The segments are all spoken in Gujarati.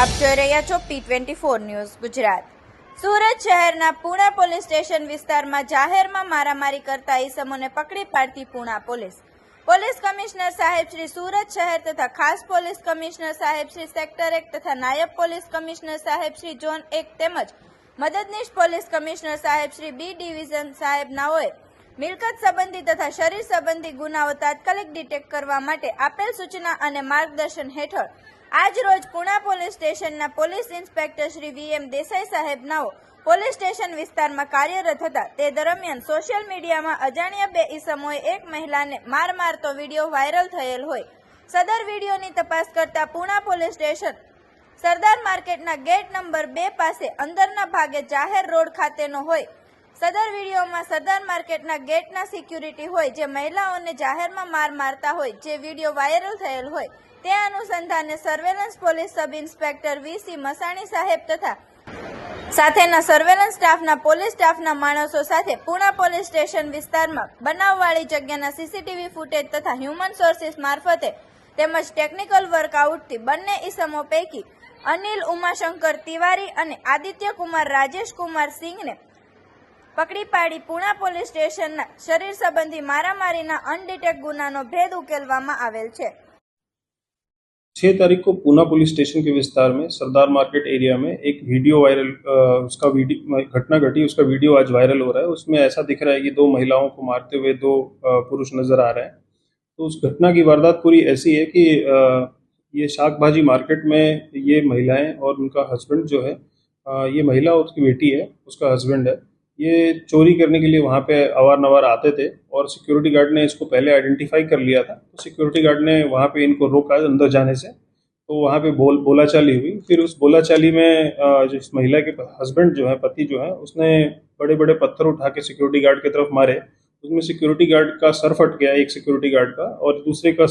આપ જોઈ રહ્યા છો P twenty four news Gujarat Surat શહેરના પૂણા પોલીસ સ્ટેશન વિસ્તારમાં જાહેરમાં મારામારી કરતા ઈસમોને પકડી પાડતી પૂણા પોલીસ પોલીસ કમિશનર સાહેબ શ્રી સુરત શહેર તથા ખાસ પોલીસ કમિશનર સાહેબ શ્રી સેક્ટર એક તથા નાયબ પોલીસ કમિશનર સાહેબ શ્રી જોન એક તેમજ મદદનીશ પોલીસ કમિશનર સાહેબ શ્રી બી ડિવિઝન સાહેબ નાઓએ મિલકત સંબંધી તથા શરીર સંબંધી ગુનાઓ તાત્કાલિક ડિટેક્ટ કરવા માટે આપેલ સૂચના અને માર્ગદર્શન હેઠળ આજ રોજ પુણા પોલીસ સ્ટેશનના police inspector Shri VM Desai સાહેબનાઓ પોલીસ સ્ટેશન વિસ્તારમાં કાર્યરત હતા તે દરમિયાન સોશિયલ મીડિયામાં અજાણ્યા બે ઈસમોએ એક મહિલાને માર મારતો વિડીયો વાયરલ થયેલ હોય સદર વિડીયોની તપાસ કરતા પુણા પોલીસ સ્ટેશન સરદાર માર્કેટના ગેટ નંબર બે પાસે અંદરના ભાગે જાહેર રોડ ખાતેનો હોય સદર વિડીયોમાં સદર માર્કેટના ગેટના સિક્યુરિટી હોય જે મહિલાઓને જાહેરમાં માર મારતા હોય જે વિડીયો વાયરલ થયેલ હોય તે અનુસંધાને surveillance police sub inspector VC Masani સાહેબ તથા સાથેના સર્વેલન્સ સ્ટાફના પોલીસ સ્ટાફના માણસો સાથે પૂણા પોલીસ સ્ટેશન વિસ્તારમાં બનાવવાળી જગ્યાના સીસીટીવી ફૂટેજ તથા હ્યુમન સોર્સીસ મારફતે તેમજ ટેકનિકલ વર્કઆઉટથી બંને ઇસમો પૈકી અનિલ ઉમાશંકર તિવારી અને આદિત્ય કુમાર રાજેશ કુમાર સિંહને पकड़ी पाड़ी पूना પોલીસ स्टेशन शरीर संबंधी મારામારીના અનડિટેક ગુનાનો ભેદ ઉકેલવામાં આવેલ तारीख को पूना पुलिस स्टेशन के विस्तार में सरदार मार्केट एरिया में एक वीडियो वायरल उसका घटना घटी उसका वीडियो आज वायरल हो रहा है उसमें ऐसा दिख रहा है कि दो महिलाओं को मारते हुए दो पुरुष नजर आ रहे हैं तो उस घटना की वारदात पूरी ऐसी है कि ये शाक भाजी मार्केट में ये महिलाएं और उनका हस्बैंड जो है ये महिला उसकी बेटी है उसका हस्बैंड है ये चोरी करने के लिए वहाँ पे अवार नवार आते थे और सिक्योरिटी गार्ड ने इसको पहले आइडेंटिफाई कर लिया था तो सिक्योरिटी गार्ड ने वहाँ पे इनको रोका अंदर जाने से तो वहाँ पे बोल बोलाचाली हुई फिर उस बोलाचाली में जो इस महिला के हस्बैंड जो है पति जो है उसने बड़े बड़े पत्थर उठा के सिक्योरिटी गार्ड की तरफ मारे उसमें सिक्योरिटी गार्ड का सर फट गया एक सिक्योरिटी गार्ड का और दूसरे का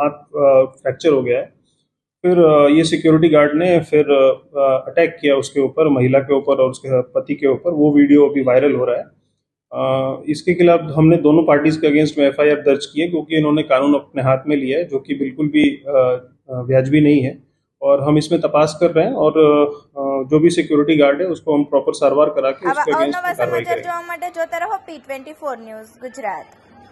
हाथ फ्रैक्चर हो गया है फिर ये सिक्योरिटी गार्ड ने फिर अटैक किया उसके ऊपर महिला के ऊपर और उसके पति के ऊपर वो वीडियो अभी वायरल हो रहा है इसके खिलाफ हमने दोनों पार्टीज के अगेंस्ट में एफ दर्ज की है क्योंकि इन्होंने कानून अपने हाथ में लिया है जो कि बिल्कुल भी व्याजबी नहीं है और हम इसमें तपास कर रहे हैं और जो भी सिक्योरिटी गार्ड है उसको हम प्रॉपर सर्वर करा के उसके अगेंस्ट कार्रवाई करेंगे